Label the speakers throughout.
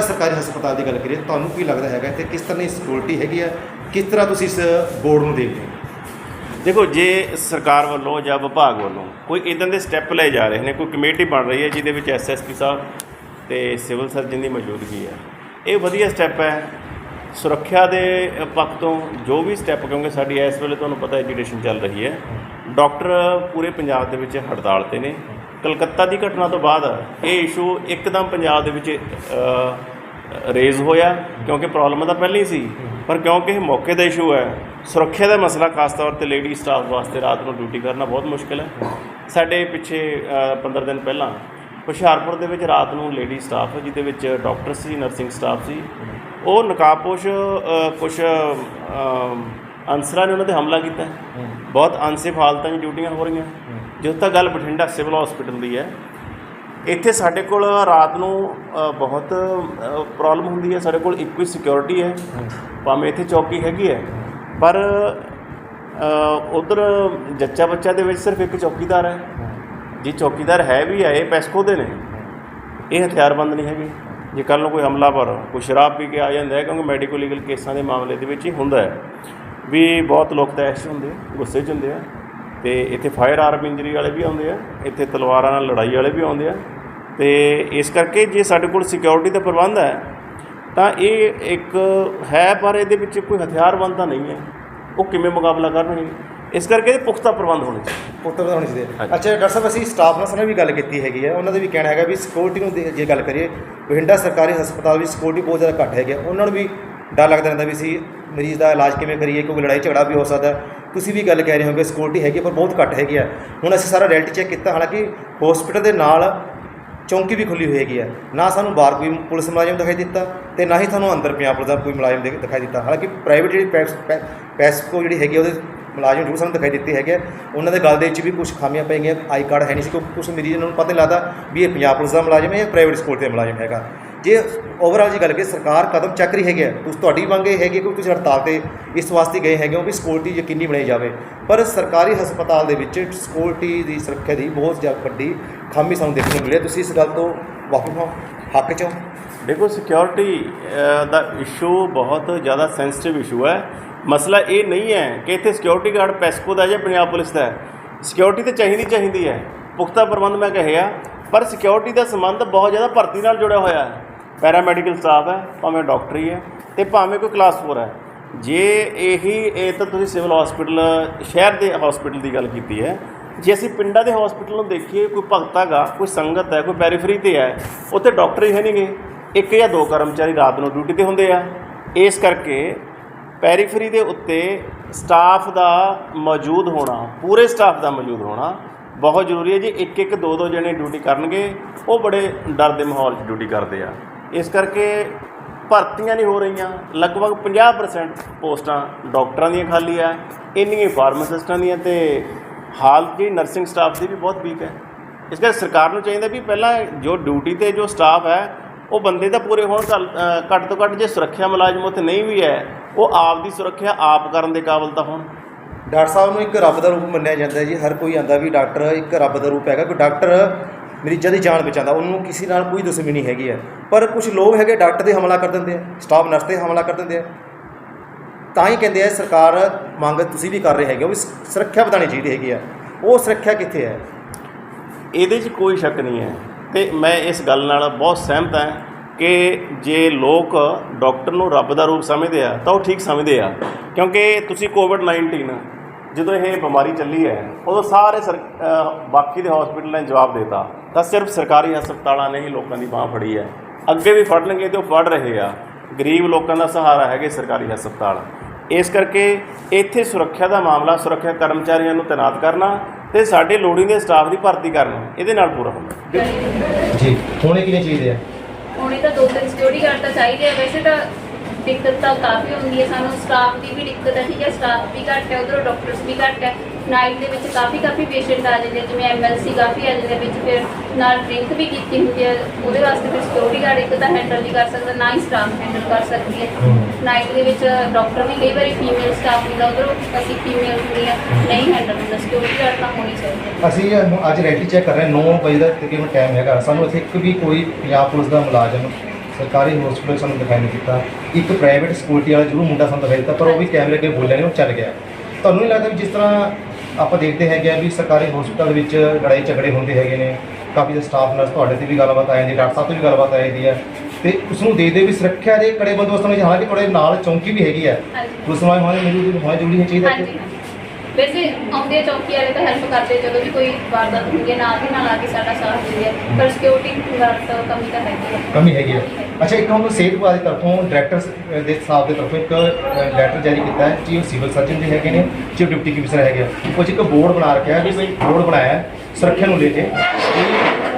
Speaker 1: ਸਰਕਾਰੀ ਹਸਪਤਾਲ ਦੀ ਗੱਲ ਕਰੀਏ, ਤੁਹਾਨੂੰ ਕੀ ਲੱਗਦਾ ਹੈਗਾ ਇੱਥੇ ਕਿਸ ਤਰ੍ਹਾਂ ਦੀ ਸਿਕਿਉਰਿਟੀ ਹੈਗੀ ਆ? ਕਿਸ ਤਰ੍ਹਾਂ ਤੁਸੀਂ ਇਸ ਬੋਰਡ ਨੂੰ ਦੇਖਦੇ ਹੋ?
Speaker 2: ਦੇਖੋ, ਜੇ ਸਰਕਾਰ ਵੱਲੋਂ ਜਾਂ ਵਿਭਾਗ ਵੱਲੋਂ ਕੋਈ ਇਦਾਂ ਦੇ ਸਟੈਪ ਲਏ ਜਾ ਰਹੇ ਨੇ, ਕੋਈ ਕਮੇਟੀ ਬਣ ਰਹੀ ਹੈ ਜਿਹਦੇ ਵਿੱਚ ਐਸਐਸਪੀ ਸਾਹਿਬ ਤੇ ਸਿਵਲ ਸਰਜਨ ਦੀ ਮੌਜੂਦਗੀ ਹੈ, ਇਹ ਵਧੀਆ ਸਟੈਪ ਹੈ। ਸੁਰੱਖਿਆ ਦੇ ਪੱਖ ਤੋਂ ਜੋ ਵੀ ਸਟੈਪ ਕਿਉਂਕਿ ਸਾਡੀ ਇਸ ਵੇਲੇ ਤੁਹਾਨੂੰ ਪਤਾ ਐਜੂਕੇਸ਼ਨ ਚੱਲ ਰਹੀ ਹੈ। ਡਾਕਟਰ ਪੂਰੇ ਪੰਜਾਬ ਦੇ ਵਿੱਚ ਹੜਤਾਲ ਤੇ ਨੇ। ਕਲਕੱਤਾ ਦੀ ਘਟਨਾ ਤੋਂ ਬਾਅਦ ਇਹ ਇਸ਼ੂ ਇੱਕਦਮ ਪੰਜਾਬ ਦੇ ਵਿੱਚ ਰੇਜ਼ ਹੋਇਆ ਕਿਉਂਕਿ ਪ੍ਰੋਬਲਮ ਤਾਂ ਪਹਿਲਾਂ ਹੀ ਸੀ। ਪਰ ਕਿਉਂਕਿ ਇਹ ਮੌਕੇ ਦਾ ਇਸ਼ੂ ਹੈ ਸੁਰੱਖਿਆ ਦਾ ਮਸਲਾ ਖਾਸ ਤੌਰ ਤੇ ਲੇਡੀ ਸਟਾਫ ਵਾਸਤੇ ਰਾਤ ਨੂੰ ਡਿਊਟੀ ਕਰਨਾ ਬਹੁਤ ਮੁਸ਼ਕਿਲ ਹੈ। ਸਾਡੇ ਪਿੱਛੇ ਅ, 15 ਦਿਨ ਪਹਿਲਾਂ ਹੁਸ਼ਿਆਰਪੁਰ ਦੇ ਵਿੱਚ ਰਾਤ ਨੂੰ ਲੇਡੀ ਸਟਾਫ ਜਿਹਦੇ ਵਿੱਚ ਡਾਕਟਰ ਸੀ ਨਰਸਿੰਗ ਸਟਾਫ ਸੀ ਉਹ ਨਕਾਬਪੋਸ਼ ਕੁਝ ਅਨਸਰਾਂ ਨੇ ਉਹਨਾਂ ਤੇ ਹਮਲਾ ਕੀਤਾ। ਬਹੁਤ ਅਨਸੇਫ ਹਾਲਤਾਂ 'ਚ ਡਿਊਟੀਆਂ ਹੋ ਰਹੀਆਂ। ਜਦੋਂ ਤੱਕ ਗੱਲ ਬਠਿੰਡਾ ਸਿਵਲ ਹਸਪੀਟਲ ਦੀ ਹੈ, ਇੱਥੇ ਸਾਡੇ ਕੋਲ ਰਾਤ ਨੂੰ ਬਹੁਤ ਪ੍ਰੋਬਲਮ ਹੁੰਦੀ ਹੈ, ਸਾਡੇ ਕੋਲ ਇੱਕੋ ਹੀ ਸਿਕਿਉਰਿਟੀ ਹੈ, ਭਾਵੇਂ ਇੱਥੇ ਚੌਕੀ ਹੈਗੀ ਹੈ, ਪਰ ਉਧਰ ਜੱਚਾ ਬੱਚਾ ਦੇ ਵਿੱਚ ਸਿਰਫ ਇੱਕ ਚੌਕੀਦਾਰ ਹੈ, ਜੀ ਚੌਕੀਦਾਰ ਹੈ ਵੀ ਹੈ, ਇਹ ਪੈਸਕੋ ਦੇ ਨੇ, ਇਹ ਹਥਿਆਰਬੰਦ ਨਹੀਂ ਹੈਗੇ, ਜੇ ਕੱਲ ਨੂੰ ਕੋਈ ਹਮਲਾਵਰ ਕੋਈ ਸ਼ਰਾਬ ਪੀ ਕੇ ਆ ਜਾਂਦਾ ਹੈ, ਕਿਉਂਕਿ ਮੈਡੀਕਲ ਲੀਗਲ ਕੇਸਾਂ ਦੇ ਮਾਮਲੇ ਦੇ ਵਿੱਚ ਹੀ ਹੁੰਦਾ ਹੈ, ਵੀ ਬਹੁਤ ਲੋਕ ਤਾਂ ਐਸ਼ ਹੁੰਦੇ ਗੁੱਸੇ 'ਚ ਹੁੰਦੇ ਆ ਤੇ ਇੱਥੇ ਫਾਇਰ ਆਰਮ ਇੰਜਰੀ ਵਾਲੇ ਵੀ ਆਉਂਦੇ ਆ ਇੱਥੇ ਤਲਵਾਰਾਂ ਨਾਲ ਲੜਾਈ ਵਾਲੇ ਵੀ ਆਉਂਦੇ ਆ। ਤੇ ਇਸ ਕਰਕੇ ਜੇ ਸਾਡੇ ਕੋਲ ਸਿਕਿਉਰਿਟੀ ਦਾ ਪ੍ਰਬੰਧ ਹੈ ਤਾਂ ਇਹ ਇੱਕ ਹੈ ਪਰ ਇਹਦੇ ਵਿੱਚ ਕੋਈ ਹਥਿਆਰਬੰਦ ਤਾਂ ਨਹੀਂ ਹੈ। ਉਹ ਕਿਵੇਂ ਮੁਕਾਬਲਾ ਕਰਨਗੇ? ਇਸ ਕਰਕੇ ਇਹ ਪੁਖਤਾ ਪ੍ਰਬੰਧ ਹੋਣੇ ਚਾਹੀਦੇ।
Speaker 1: ਪੁੱਤਰ ਹੋਣੀ ਚਾਹੀਦੀ। ਅੱਛਾ ਡਾਕਟਰ ਸਾਹਿਬ ਅਸੀਂ ਸਟਾਫ ਨਾਲ ਸਾਨੇ ਵੀ ਗੱਲ ਕੀਤੀ ਹੈਗੀ ਹੈ ਉਹਨਾਂ ਦਾ ਵੀ ਕਹਿਣਾ ਹੈਗਾ ਵੀ ਸਿਕਿਉਰਿਟੀ ਨੂੰ ਜੇ ਗੱਲ ਕਰੀਏ ਬਠਿੰਡਾ ਸਰਕਾਰੀ ਹਸਪਤਾਲ ਵਿੱਚ ਸਿਕਿਉਰਿਟੀ ਬਹੁਤ ਜ਼ਿਆਦਾ ਘੱਟ ਹੈਗੀ ਉਹਨਾਂ ਨੂੰ ਵੀ ਡਰ ਲੱਗਦਾ ਰਹਿੰਦਾ ਵੀ ਅਸੀਂ ਮਰੀਜ਼ ਦਾ ਇਲਾਜ ਕਿਵੇਂ ਕਰੀਏ ਕਿਉਂਕਿ ਲੜਾਈ ਝਗੜਾ ਵੀ ਹੋ ਸਕਦਾ। ਤੁਸੀਂ ਵੀ ਗੱਲ ਕਹਿ ਰਹੇ ਹੋਗੇ ਸਿਕਿਉਰਿਟੀ ਹੈਗੀ ਹੈ, ਪਰ ਬਹੁਤ ਘੱਟ ਹੈਗੀ ਆ। ਹੁਣ ਅਸੀਂ ਸਾਰਾ ਰੈਲਿਟੀ ਚੈੱਕ ਕੀਤਾ ਹਾਲਾਂਕਿ ਹਸਪੀਟਲ ਦੇ ਨਾਲ ਚੌਂਕੀ ਵੀ ਖੁੱਲੀ ਹੋਈ ਹੈਗੀ ਹੈ ਨਾ ਸਾਨੂੰ ਬਾਹਰ ਕੋਈ ਪੁਲਿਸ ਮੁਲਾਜ਼ਮ ਦਿਖਾਈ ਦਿੱਤਾ ਤੇ ਨਾ ਹੀ ਸਾਨੂੰ ਅੰਦਰ ਪੰਜਾਬ ਪੁਲਿਸ ਦਾ ਕੋਈ ਮੁਲਾਜ਼ਮ ਦਿਖ- ਦਿਖਾਈ ਦਿੱਤਾ। ਹਾਲਾਂਕਿ ਪ੍ਰਾਈਵੇਟ ਜਿਹੜੀ ਪੈਸ- ਪੈ- ਪੈਸਕੋ ਜਿਹੜੀ ਹੈਗੀ ਆ, ਉਹਦੇ ਮੁਲਾਜ਼ਮ ਜ਼ਰੂਰ ਸਾਨੂੰ ਦਿਖਾਈ ਦਿੱਤੇ ਹੈਗੇ ਆ। ਉਹਨਾਂ ਦੇ ਗੱਲ ਦੇ ਵਿੱਚ ਵੀ ਕੁਝ ਖਾਮੀਆਂ ਪੈ ਗਈਆਂ ਆਈ ਕਾਰਡ ਹੈ ਨਹੀਂ ਸੀ ਕੋਈ ਕੁਝ ਮਰੀਜ਼ ਨੂੰ ਪਤਾ ਨਹੀਂ ਲੱਗਦਾ ਵੀ ਇਹ ਪੰਜਾਬ ਪੁਲਿਸ ਦਾ ਮੁਲਾਜ਼ਮ ਹੈ ਜਾਂ ਪ੍ਰਾਈਵੇਟ ਸਕੂਲ ਦੇ ਮੁਲਾਜ਼ਮ ਹੈਗਾ। ਜੇ ਓਵਰਆਲ ਜੀ ਗੱਲ ਕਰੀਏ, ਸਰਕਾਰ ਕਦਮ ਚੱਕ ਰਹੀ ਹੈਗੀ ਹੈ ਤੁਸੀਂ ਤੁਹਾਡੀ ਮੰਗ ਇਹ ਹੈਗੀ ਕਿ ਤੁਸੀਂ ਹੜਤਾਲ ਤੇ ਇਸ ਵਾਸਤੇ ਗਏ ਹੈਗੇ ਹੋ ਵੀ ਸਿਕਿਉਰਿਟੀ ਯਕੀਨੀ ਬਣਾਈ ਜਾਵੇ। ਪਰ ਸਰਕਾਰੀ ਹਸਪਤਾਲ ਦੇ ਵਿੱਚ ਸਿਕਿਉਰਿਟੀ ਦੀ ਸੁਰੱਖਿਆ ਦੀ ਬਹੁਤ ਜ਼ਿਆਦਾ ਵੱਡੀ ਖਾਮੀ ਸਾਨੂੰ ਦੇਖਣ ਨੂੰ ਮਿਲੀ ਤੁਸੀਂ ਇਸ ਗੱਲ ਤੋਂ ਵਾਕਿਫ ਹੋ? ਹੱਕ 'ਚ
Speaker 2: ਦੇਖੋ ਸਿਕਿਉਰਿਟੀ ਦਾ ਇਸ਼ੂ ਬਹੁਤ ਜ਼ਿਆਦਾ ਸੈਂਸਿਟਿਵ ਇਸ਼ੂ ਹੈ। ਮਸਲਾ ਇਹ ਨਹੀਂ ਹੈ ਕਿ ਇੱਥੇ ਸਿਕਿਉਰਿਟੀ ਗਾਰਡ ਪੈਸਕੋ ਦਾ ਜਾਂ ਪੰਜਾਬ ਪੁਲਿਸ ਦਾ ਹੈ। ਸਿਕਿਉਰਿਟੀ ਤਾਂ ਚਾਹੀਦੀ ਚਾਹੀਦੀ ਹੈ। ਪੁਖਤਾ ਪ੍ਰਬੰਧ ਮੈਂ ਕਹਿਆ ਪਰ ਸਿਕਿਉਰਿਟੀ ਦਾ ਸੰਬੰਧ ਬਹੁਤ ਜ਼ਿਆਦਾ ਭਰਤੀ ਨਾਲ ਜੁੜਿਆ ਹੋਇਆ ਹੈ। ਪੈਰਾਮੈਡੀਕਲ ਸਟਾਫ ਹੈ, ਭਾਵੇਂ ਡਾਕਟਰੀ ਹੈ ਤੇ ਭਾਵੇਂ ਕੋਈ ਕਲਾਸ 4 ਹੈ। ਜੇ ਇਹੀ, ਇਹ ਤਾਂ ਤੁਸੀਂ ਸਿਵਲ ਹਸਪੀਟਲ ਸ਼ਹਿਰ ਦੇ ਹਸਪੀਟਲ ਦੀ ਗੱਲ ਕੀਤੀ ਹੈ। ਜੇ ਅਸੀਂ ਪਿੰਡਾਂ ਦੇ ਹਸਪੀਟਲ ਨੂੰ ਦੇਖੀਏ, ਕੋਈ ਭਗਤ ਹੈਗਾ, ਕੋਈ ਸੰਗਤ ਹੈ, ਕੋਈ ਪੈਰੀਫਰੀ ਤੇ ਹੈ, ਉੱਥੇ ਡਾਕਟਰ ਹੀ ਹੈ ਨਹੀਂਗੇ। ਇੱਕ ਜਾਂ ਦੋ ਕਰਮਚਾਰੀ ਰਾਤ ਨੂੰ ਡਿਊਟੀ ਤੇ ਹੁੰਦੇ ਆ। ਇਸ ਕਰਕੇ ਪੈਰੀਫਰੀ ਦੇ ਉੱਤੇ ਸਟਾਫ ਦਾ ਮੌਜੂਦ ਹੋਣਾ, ਪੂਰੇ ਸਟਾਫ ਦਾ ਮੌਜੂਦ ਹੋਣਾ ਬਹੁਤ ਜ਼ਰੂਰੀ ਹੈ। ਜੀ ਇੱਕ ਇੱਕ ਦੋ ਦੋ ਜਣੇ ਡਿਊਟੀ ਕਰਨਗੇ, ਉਹ ਬੜੇ ਡਰ ਦੇ ਮਾਹੌਲ 'ਚ ਡਿਊਟੀ ਕਰਦੇ ਆ। ਇਸ ਕਰਕੇ ਭਰਤੀਆਂ ਨਹੀਂ ਹੋ ਰਹੀਆਂ। ਲਗਭਗ 50% ਪੋਸਟਾਂ ਡਾਕਟਰਾਂ ਦੀਆਂ ਖਾਲੀ ਆ। ਇੰਨੀਆਂ ਫਾਰਮਾਸਿਸਟਾਂ ਦੀਆਂ ਤੇ ਹਾਲਤ ਜਿਹੜੀ ਨਰਸਿੰਗ ਸਟਾਫ ਦੀ ਵੀ ਬਹੁਤ ਵੀਕ ਹੈ। ਇਸ ਕਰਕੇ ਸਰਕਾਰ ਨੂੰ ਚਾਹੀਦਾ ਵੀ ਪਹਿਲਾਂ ਜੋ ਡਿਊਟੀ ਤੇ ਜੋ ਸਟਾਫ ਹੈ, ਉਹ ਬੰਦੇ ਤਾਂ ਪੂਰੇ ਹੋਣ ਘੱਲ- ਘੱਟ ਤੋਂ ਘੱਟ ਜੇ ਸੁਰੱਖਿਆ ਮੁਲਾਜ਼ਮ ਉੱਥੇ ਨਹੀਂ ਵੀ ਹੈ, ਉਹ ਆਪ ਦੀ ਸੁਰੱਖਿਆ ਆਪ ਕਰਨ ਦੇ ਕਾਬਿਲ ਤਾਂ ਹੋਣ।
Speaker 1: ਡਾਕਟਰ ਸਾਹਿਬ ਨੂੰ ਇੱਕ ਰੱਬ ਦਾ ਰੂਪ ਮੰਨਿਆ ਜਾਂਦਾ ਜੀ। ਹਰ ਕੋਈ ਆਂਦਾ ਵੀ ਡਾਕਟਰ ਇੱਕ ਰੱਬ ਦਾ ਰੂਪ ਹੈਗਾ। ਕੋਈ ਡਾਕਟਰ ਮਰੀਜ਼ਾਂ ਦੀ ਜਾਨ ਬਚਾਉਂਦਾ, ਉਹਨੂੰ ਕਿਸੇ ਨਾਲ ਕੋਈ ਦੁਸ਼ਮਣੀ ਨਹੀਂ ਹੈਗੀ ਹੈ ਪਰ ਕੁਝ ਲੋਕ ਹੈਗੇ ਡਾਕਟਰ ਤੇ ਹਮਲਾ ਕਰ ਦਿੰਦੇ ਆ ਸਟਾਫ ਨਰਸ ਤੇ ਹਮਲਾ ਕਰ ਦਿੰਦੇ ਆ। ਤਾਂ ਹੀ ਕਹਿੰਦੇ ਆ, ਸਰਕਾਰ ਮੰਗ ਤੁਸੀਂ ਵੀ ਕਰ ਰਹੇ ਹੈਗੇ ਹੋ, ਵੀ ਸੁਰੱਖਿਆ ਵਧਾਉਣੀ ਚਾਹੀਦੀ ਹੈਗੀ ਆ। ਉਹ ਸੁਰੱਖਿਆ ਕਿੱਥੇ ਹੈ?
Speaker 2: ਇਹਦੇ 'ਚ ਕੋਈ ਸ਼ੱਕ ਨਹੀਂ ਹੈ। ਤੇ ਮੈਂ ਇਸ ਗੱਲ ਨਾਲ ਬਹੁਤ ਸਹਿਮਤ ਹਾਂ ਕਿ ਜੇ ਲੋਕ ਡਾਕਟਰ ਨੂੰ ਰੱਬ ਦਾ ਰੂਪ ਸਮਝਦੇ ਆ, ਤਾਂ ਉਹ ਠੀਕ ਸਮਝਦੇ ਆ। ਕਿਉਂਕਿ ਤੁਸੀਂ ਕੋਵਿਡ 19 ਜਦੋਂ ਇਹ ਬਿਮਾਰੀ ਚੱਲੀ ਹੈ ਉਦੋਂ ਸਾਰੇ ਬਾਕੀ ਦੇ ਹਸਪੀਟਲਾਂ ਨੇ ਜਵਾਬ ਦਿੱਤਾ। ਤਾਂ ਸਿਰਫ ਸਰਕਾਰੀ ਹਸਪਤਾਲਾਂ ਨੇ ਹੀ ਲੋਕਾਂ ਦੀ ਬਾਹ ਫੜੀ ਹੈ। ਅੱਗੇ ਵੀ ਫੜਨਗੇ ਤੇ ਉਹ ਫੜ ਰਹੇ ਆ। ਗਰੀਬ ਲੋਕਾਂ ਦਾ ਸਹਾਰਾ ਹੈਗੇ ਸਰਕਾਰੀ ਹਸਪਤਾਲ। ਇਸ ਕਰਕੇ ਇੱਥੇ ਸੁਰੱਖਿਆ ਦਾ ਮਾਮਲਾ ਸੁਰੱਖਿਆ ਕਰਮਚਾਰੀਆਂ ਨੂੰ ਤੈਨਾਤ ਕਰਨਾ ਤੇ ਸਾਡੇ ਲੋੜੀਂਦੇ ਸਟਾਫ ਦੀ ਭਰਤੀ ਕਰਨਾ ਇਹਦੇ ਨਾਲ ਪੂਰਾ ਹੁੰਦਾ।
Speaker 1: ਜੀ ਹੋਣੇ ਕਿਨੇ ਚਾਹੀਦੇ ਆ?
Speaker 3: ਹੁਣੇ ਤਾਂ ਦੋ ਤਿੰਨ ਸਿਕਿਉਰਿਟੀ ਗਾਰਡ ਤਾਂ ਚਾਹੀਦੇ ਆ। ਵੈਸੇ ਤਾਂ ਦਿੱਕਤ ਤਾਂ ਕਾਫੀ ਹੁੰਦੀ ਹੈ ਸਾਨੂੰ ਸਟਾਫ ਦੀ ਵੀ ਦਿੱਕਤ ਹੈ ਠੀਕ ਹੈ ਸਟਾਫ ਵੀ ਘੱਟ ਹੈ ਉਧਰੋਂ ਡਾਕਟਰਸ ਵੀ ਘੱਟ ਹੈ। ਨਾਈਟ ਦੇ ਵਿੱਚ ਕਾਫੀ ਕਾਫੀ ਪੇਸ਼ੈਂਟ ਆ ਜਾਂਦੇ ਜਿਵੇਂ ਐਮਐਲਸੀ ਕਾਫੀ ਆ ਜਾਂਦੇ ਵਿੱਚ ਫਿਰ ਨਾਲ ਡਰਿੰਕ ਵੀ ਕੀਤੀ ਹੁੰਦੀ ਹੈ ਉਹਦੇ ਵਾਸਤੇ ਫਿਰ ਸਿਕਿਉਰਿਟੀ ਗਾਰਡ ਇੱਕ ਤਾਂ ਹੈਂਡਲ ਨਹੀਂ ਕਰ ਸਕਦਾ ਨਾ ਹੀ ਸਟਾਫ ਹੈਂਡਲ ਕਰ ਸਕਦੀ ਹੈ। ਨਾਈਟ ਦੇ ਵਿੱਚ ਡਾਕਟਰ ਵੀ ਕਈ ਵਾਰੀ ਫੀਮੇਲ ਸਟਾਫ ਹੁੰਦਾ ਉਧਰੋਂ ਅਸੀਂ ਫੀਮੇਲ ਹੁੰਦੀਆਂ ਨਹੀਂ ਹੈਂਡਲ ਹੁੰਦਾ ਸਿਕਿਉਰਿਟੀ ਗਾਰਡ ਤਾਂ ਹੋਣੀ ਚਾਹੀਦੀ ਹੈ।
Speaker 1: ਅਸੀਂ ਅੱਜ ਰੈਲੀ ਚੈੱਕ ਕਰ ਰਹੇ ਹਾਂ 9 ਵਜੇ ਦਾ ਤਕਰੀਬਨ ਟਾਈਮ ਹੈਗਾ ਸਾਨੂੰ ਇੱਥੇ ਇੱਕ ਵੀ ਕੋਈ ਪੰਜਾਬ ਪੁਲਿਸ ਦਾ ਮੁਲਾਜ਼ਮ ਸਰਕਾਰੀ ਹਸਪੀਟਲ ਸਾਨੂੰ ਦਿਖਾਈ ਨਹੀਂ ਦਿੱਤਾ। ਇੱਕ ਪ੍ਰਾਈਵੇਟ ਸਕੂਲਟੀ ਵਾਲਾ ਜ਼ਰੂਰ ਮੁੰਡਾ ਸਾਨੂੰ ਦਿਖਾਈ ਦਿੱਤਾ ਪਰ ਉਹ ਵੀ ਕੈਮਰੇ ਅੱਗੇ ਬੋਲਿਆ ਨਹੀਂ ਉਹ ਚੱਲ ਗਿਆ। ਤੁਹਾਨੂੰ ਨਹੀਂ ਲੱਗਦਾ ਵੀ ਜਿਸ ਤਰ੍ਹਾਂ ਆਪਾਂ ਦੇਖਦੇ ਹੈਗੇ ਆ ਵੀ ਸਰਕਾਰੀ ਹਸਪਤਾਲ ਵਿੱਚ ਲੜਾਈ ਝਗੜੇ ਹੁੰਦੇ ਹੈਗੇ ਨੇ ਕਾਫੀ ਦੇ ਸਟਾਫ ਨਰਸ ਤੁਹਾਡੇ ਤੇ ਵੀ ਗੱਲਬਾਤ ਆ ਜਾਂਦੀ ਡਾਕਟਰ ਸਾਹਿਬ ਤੇ ਵੀ ਗੱਲਬਾਤ ਆ ਜਾਂਦੀ ਹੈ। ਤੇ ਉਸ ਨੂੰ ਦੇ ਦੇ ਵੀ ਸੁਰੱਖਿਆ ਦੇ ਕੜੇ ਬੰਦੋਬਸਤ ਵਿੱਚ ਹਾਲਾਂਕਿ ਤੁਹਾਡੇ ਨਾਲ ਚੌਂਕੀ ਵੀ ਹੈਗੀ ਹੈ। ਪੁਲਿਸ ਨਾਲ ਹੋਣਾ ਮੈਨੂੰ ਹੋਣਾ ਜ਼ਰੂਰੀ ਹੈ ਚਾਹੀਦਾ
Speaker 3: ਹਾਂਜੀ। ਵੈਸੇ ਆਉਂਦੇ ਚੌਕੀ ਵਾਲੇ ਤਾਂ ਹੈਲਪ ਕਰਦੇ, ਜਦੋਂ ਵੀ ਕੋਈ ਵਾਰਦਾਤ ਹੁੰਦੀ ਹੈ, ਨਾਲ ਦੀ ਨਾਲ ਆ ਕੇ ਸਾਡਾ ਸਾਥ ਦਿੰਦੇ ਆ। ਪਰ ਸਿਕਿਉਰਿਟੀ ਗਾਰਡ ਤਾਂ ਕਮੀ ਤਾਂ ਹੈਗੀ ਹੈ
Speaker 1: ਕਮੀ ਹੈਗੀ ਹੈ ਅੱਛਾ, ਇੱਕ ਹੁਣ ਸਿਹਤ ਵਿਭਾਗ ਦੀ ਤਰਫੋਂ ਡਾਇਰੈਕਟਰ ਦੇ ਸਾਹਿਬ ਦੇ ਤਰਫੋਂ ਇੱਕ ਲੈਟਰ ਜਾਰੀ ਕੀਤਾ ਹੈ ਚੀਫ ਸਿਵਲ ਸਰਜਨ ਦੇ ਹੈਗੇ ਨੇ ਚੀਫ ਡਿਪਟੀ ਕਮਿਸ਼ਨਰ ਹੈਗੇ ਆ। ਉਹ ਇੱਕ ਬੋਰਡ ਬਣਾ ਰੱਖਿਆ ਹੈ, ਵੀ ਬੋਰਡ ਬਣਾਇਆ ਸੁਰੱਖਿਆ ਨੂੰ ਲੈ ਕੇ।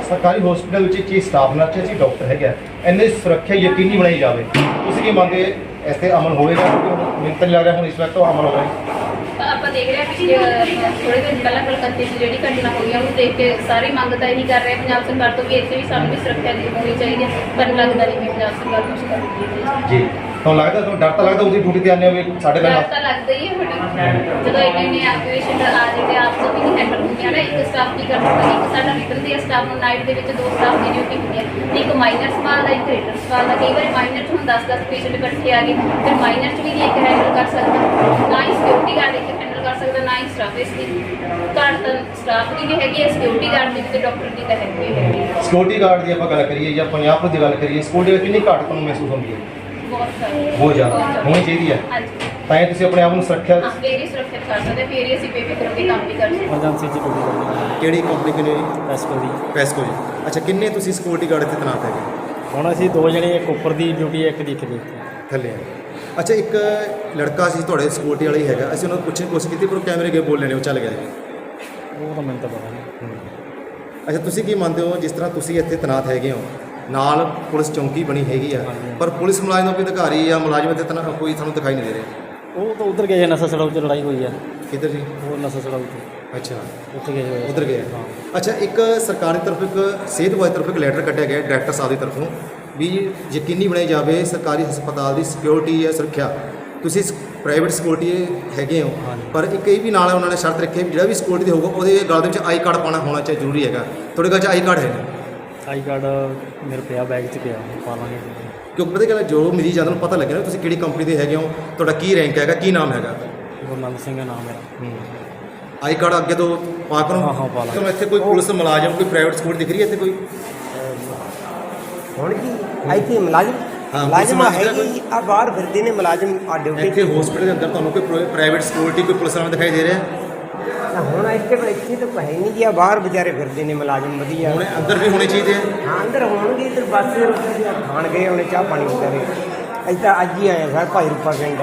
Speaker 1: ਸਰਕਾਰੀ ਹਸਪੀਟਲ ਵਿੱਚ ਕੀ ਸਟਾਫ ਨਰਸ ਹੈ ਜੀ ਡਾਕਟਰ ਹੈਗਾ ਇੰਨੇ ਸੁਰੱਖਿਆ ਯਕੀਨੀ ਬਣਾਈ ਜਾਵੇ। ਤੁਸੀਂ ਕੀ ਮੰਨਦੇ ਇਸ ਤੇ ਅਮਲ ਹੋਵੇਗਾ ਕਿਉਂਕਿ ਮੈਨੂੰ ਤਾਂ ਨਹੀਂ ਲੱਗ ਰਿਹਾ ਹੁਣ ਇਸ ਵਕਤ ਅਮਲ ਹੋਵੇ।
Speaker 3: ਆਪਾਂ ਦੇਖ ਰਹੇ ਹਾਂ ਕਿ ਥੋੜੇ ਦਿਨ ਪਹਿਲਾਂ ਕਲਕੱਤੇ 'ਚ ਜਿਹੜੀ ਘਟਨਾ ਹੋਈ ਆ ਉਹਨੂੰ ਦੇਖ ਕੇ ਸਾਰੇ ਮੰਗ ਤਾਂ ਇਹੀ ਕਰ ਰਹੇ ਆ, ਪੰਜਾਬ ਸਰਕਾਰ ਤੋਂ ਕਿ ਇੱਥੇ ਵੀ ਸਾਨੂੰ ਵੀ ਸੁਰੱਖਿਆ ਦੀ ਹੋਣੀ ਚਾਹੀਦੀ ਹੈ ਪਰ ਲੱਗਦਾ ਨਹੀਂ ਵੀ ਪੰਜਾਬ ਸਰਕਾਰ ਕੁਝ ਕਰ ਹੈ।
Speaker 1: ਜੀ। ਤੁਹਾਨੂੰ ਲੱਗਦਾ ਤੁਹਾਨੂੰ ਡਰ ਤਾਂ ਲੱਗਦਾ ਉਹਦੀ ਡਿਊਟੀ ਤੇ ਆਉਂਦੇ ਹੋਵੇ ਸਾਡੇ
Speaker 3: ਡਰ
Speaker 1: ਨਾਲ?
Speaker 3: ਤਾਂ ਲੱਗਦਾ ਹੀ ਹੈ ਬਟ ਜਦੋਂ ਇੰਨੇ ਇੰਨੇ ਐਕਟੀਵੇਸ਼ਨ ਆ ਜਾਂਦੇ ਆਪ ਤੋਂ ਵੀ ਨਹੀਂ ਹੈਂਡਲ ਹੁੰਦੀਆਂ ਨਾ ਇੱਕ ਸਟਾਫ ਕੀ ਕਰ ਸਕਦਾ ਇੱਕ ਸਾਡਾ ਰਿਟਨ ਦੇ ਸਟਾਫ ਨੂੰ ਨਾਈਟ ਦੇ ਵਿੱਚ ਦੋ ਸਟਾਫ ਦੀ ਡਿਊਟੀ ਹੁੰਦੀ ਹੈ ਇੱਕ ਮਾਈਨਰ ਸਵਾਲ ਦਾ ਇੱਕ ਰਿਟਨ ਸਵਾਲ ਦਾ ਕਈ ਵਾਰੀ ਮਾਈਨਰ ਚ ਹੁਣ 10 10 ਪੇਸ਼ੈਂਟ ਇਕੱਠੇ ਆ ਗਏ ਫਿਰ ਮਾਈਨਰ ਚ ਵੀ ਨਹੀਂ ਇੱਕ ਹੈਂਡਲ ਕਰ ਸਕਦਾ। ਨਾ ਹੀ ਸਿਕਿਉਰਿਟੀ ਗਾਰਡ ਇੱਕ ਹੈਂਡਲ ਕਰ ਸਕਦਾ ਨਾ ਹੀ ਸਟਾਫ ਇਸ ਦੀ। ਘੱਟ ਤਾਂ ਸਟਾਫ ਦੀ ਵੀ ਹੈਗੀ ਹੈ ਸਿਕਿਉਰਿਟੀ ਗਾਰਡ ਦੀ ਵੀ ਤੇ ਡਾਕਟਰ ਦੀ ਤਾਂ ਹੈਗੀ ਹੈ
Speaker 1: ਸਿਕਿਉਰਿਟੀ ਗਾਰਡ ਦੀ ਆਪਾਂ ਗੱਲ ਕਰੀਏ ਜਾਂ ਪੰਜਾਬ ਦੀ ਗੱਲ ਕਰੀਏ ਸਿਕਿਉਰਿਟੀ ਕਿੰਨੀ ਘੱਟ ਤੁਹਾਨੂੰ ਮਹਿਸੂਸ ਹੁੰਦੀ ਹੈ?
Speaker 3: ਬਹੁਤ ਸਾਰੇ
Speaker 1: ਬਹੁਤ ਜ਼ਿਆਦਾ। ਹੋਣੀ ਚਾਹੀਦੀ ਹੈ
Speaker 3: ਹਾਂਜੀ।
Speaker 1: ਤਾਂ ਇਹ ਤੁਸੀਂ ਆਪਣੇ ਆਪ ਨੂੰ ਸੁਰੱਖਿਆ
Speaker 3: ਹਾਂ ਫੇਰ ਹੀ ਸੁਰੱਖਿਅਤ ਕਰ ਸਕਦੇ। ਫੇਰ ਹੀ ਅਸੀਂ ਬੇਫਿਕਰ ਹੋ ਕੇ ਕੰਮ ਵੀ ਕਰ ਸਕਦੇ।
Speaker 4: ਏਜੰਸੀ ਚ ਡਿਊਟੀ ਕਰਦੀ
Speaker 1: ਕਿਹੜੀ ਕੰਪਨੀ ਕਿਨੇ
Speaker 4: ਪੈਸਕੋ ਦੀ
Speaker 1: ਪੈਸਕੋ ਜੀ। ਅੱਛਾ ਕਿੰਨੇ ਤੁਸੀਂ ਸਿਕਿਉਰਿਟੀ ਗਾਰਡ ਇੱਥੇ ਤੈਨਾਤ ਹੈਗੇ?
Speaker 4: ਹੁਣ ਅਸੀਂ ਦੋ ਜਣੇ ਇੱਕ ਉੱਪਰ ਦੀ ਡਿਊਟੀ ਇੱਕ ਦੀ ਇੱਥੇ ਦੀ।
Speaker 1: ਥੱਲੇ ਆ। ਅੱਛਾ ਇੱਕ ਲੜਕਾ ਸੀ ਤੁਹਾਡੇ ਸਿਕਿਉਰਿਟੀ ਵਾਲਾ ਹੀ ਹੈਗਾ। ਅਸੀਂ ਉਹਨੂੰ ਪੁੱਛਣ ਦੀ ਕੋਸ਼ਿਸ਼ ਕੀਤੀ ਪਰ ਉਹ ਕੈਮਰੇ ਅੱਗੇ ਬੋਲ ਲੈਣੇ ਉਹ ਚੱਲ ਗਿਆ। ਜੀ
Speaker 4: ਉਹ ਤਾਂ ਮੈਨੂੰ ਤਾਂ ਪਤਾ ਨਹੀਂ।
Speaker 1: ਅੱਛਾ ਤੁਸੀਂ ਕੀ ਮੰਨਦੇ ਹੋ? ਜਿਸ ਤਰ੍ਹਾਂ ਤੁਸੀਂ ਇੱਥੇ ਤੈਨਾਤ ਹੈਗੇ ਹੋ ਨਾਲ ਪੁਲਿਸ ਚੌਂਕੀ ਬਣੀ ਹੈਗੀ ਆ। ਪਰ ਪੁਲਿਸ ਮੁਲਾਜ਼ਮ ਕੋਈ ਅਧਿਕਾਰੀ ਜਾਂ ਮੁਲਾਜ਼ਮ ਇੱਥੇ ਤੈਨਾ- ਕੋਈ ਤੁਹਾਨੂੰ ਦਿਖਾਈ ਨਹੀਂ ਦੇ ਰਿਹਾ।
Speaker 4: ਉਹ ਤਾਂ ਉਧਰ ਗਏ ਨਸ਼ਾ ਛਡਾਊ ਚ ਲੜਾਈ ਹੋਈ ਆ।
Speaker 1: ਕਿੱਧਰ ਜੀ?
Speaker 4: ਉਹ ਨਸ਼ਾ ਛਡਾਊ ਚ।
Speaker 1: ਅੱਛਾ।
Speaker 4: ਉੱਥੇ ਗਏ ਹੋਏ ਆ।
Speaker 1: ਉਧਰ ਗਏ
Speaker 4: ਹਾਂ।
Speaker 1: ਅੱਛਾ ਇੱਕ ਸਰਕਾਰ ਤਰਫ ਇੱਕ ਸਿਹਤ ਵਿਭਾਗ ਤਰਫ ਇੱਕ ਲੈਟਰ ਕੱਢਿਆ ਗਿਆ ਡਾਇਰੈਕਟਰ ਸਾਹਿਬ ਦੀ ਤਰਫੋਂ ਵੀ ਯਕੀਨੀ ਬਣਾਈ ਜਾਵੇ ਸਰਕਾਰੀ ਹਸਪਤਾਲ ਦੀ ਸਿਕਿਉਰਿਟੀ ਜਾਂ ਸੁਰੱਖਿਆ। ਤੁਸੀਂ ਪ੍ਰਾਈਵੇਟ ਸਿਕਿਉਰਿਟੀ ਹੈਗੇ ਹੋ। ਪਰ ਇੱਕ ਇਹ ਵੀ ਨਾਲ ਉਹਨਾਂ ਨੇ ਸ਼ਰਤ ਰੱਖੀ ਹੈ ਵੀ ਜਿਹੜਾ ਵੀ ਸਿਕਿਉਰਿਟੀ ਦੇ ਹੋਊਗਾ ਉਹਦੇ ਗਲ ਦੇ ਵਿੱਚ ਆਈ ਕਾਰਡ ਪਾਉਣਾ ਹੋਣਾ ਚਾਹੀਦਾ ਜ਼ਰੂਰੀ ਹੈਗਾ। ਤੁਹਾਡੇ ਕੋਲ 'ਚ ਆਈ ਕਾਰਡ ਹੈ ਨਹੀਂ।
Speaker 4: ਆਈ ਕਾਰਡ ਮੇਰੇ ਪਿਆ ਬੈਗ ਚ ਪਿਆ ਪਾ ਲਾਂਗੇ।
Speaker 1: ਕਿਉਂਕਿ ਪਤਾ ਹੈ, ਜੋ ਮਰੀਜ਼ ਆਉਂਦਾ ਨੂੰ ਪਤਾ ਲੱਗੇ ਨਾ ਤੁਸੀਂ ਕਿਹੜੀ ਕੰਪਨੀ ਦੇ ਹੈਗੇ ਹੋ ਤੁਹਾਡਾ ਕੀ ਰੈਂਕ ਹੈਗਾ ਕੀ ਨਾਮ ਹੈਗਾ?
Speaker 4: ਗੁਰਨੰਦ ਸਿੰਘ ਦਾ ਨਾਮ ਮੇਰਾ।
Speaker 1: ਆਈ ਕਾਰਡ ਅੱਗੇ ਤੋਂ ਪਾ ਕਰੋ
Speaker 4: ਹਾਂ, ਹਾਂ, ਪਾ ਲਾਂਗੇ।
Speaker 1: ਤੁਹਾਨੂੰ ਇੱਥੇ ਕੋਈ ਪੁਲਿਸ ਮੁਲਾਜ਼ਮ ਕੋਈ ਪ੍ਰਾਈਵੇਟ ਸਿਕਿਉਰਿਟੀ ਦਿਖ ਰਹੀ ਹੈ ਇੱਥੇ ਕੋਈ?
Speaker 5: ਹੁਣ ਕੀ? ਇੱਥੇ ਮੁਲਾਜ਼ਮ?
Speaker 1: ਹਾਂ,
Speaker 5: ਮੁਲਾਜ਼ਮ
Speaker 1: ਮੁਲਾਜ਼ਮ
Speaker 5: ਜੀ ਆ ਬਾਹਰ ਫਿਰਦੇ ਨੇ ਮੁਲਾਜ਼ਮ ਆ ਡਿਊਟੀ
Speaker 1: ਇੱਥੇ ਹਸਪੀਟਲ ਦੇ ਅੰਦਰ ਤੁਹਾਨੂੰ ਕੋਈ ਪ੍ਰਾਈਵੇਟ ਸਿਕਿਉਰਿਟੀ ਕੋਈ ਪੁਲਿਸ ਵਾਲਾ ਦਿਖਾਈ ਦੇ ਰਿਹਾ? ਹੈ?
Speaker 5: ਤਾਂ ਹੁਣ ਇੱਥੇ ਇੱਥੇ ਤਾਂ ਹੈ ਨਹੀਂ ਜੀ ਆ ਬਾਹਰ ਵਿਚਾਰੇ ਫਿਰਦੇ ਨੇ ਮੁਲਾਜ਼ਮ ਵਧੀਆ।
Speaker 1: ਹੁਣ ਅੰਦਰ ਵੀ ਹੋਣੇ ਚਾਹੀਦੇ ਆ
Speaker 5: ਹਾਂ ਅੰਦਰ ਹੋਣਗੇ ਇੱਧਰ ਬੱਸ ਖਾਣ ਗਏ ਉਹਨੇ ਚਾਹ ਪਾਣੀ ਵਿਚਾਰੇ ਅਸੀਂ ਤਾਂ ਅੱਜ ਹੀ ਆਏ ਹਾਂ ਸਰ ਭਾਈ ਰੂਪਾ ਪਿੰਡ।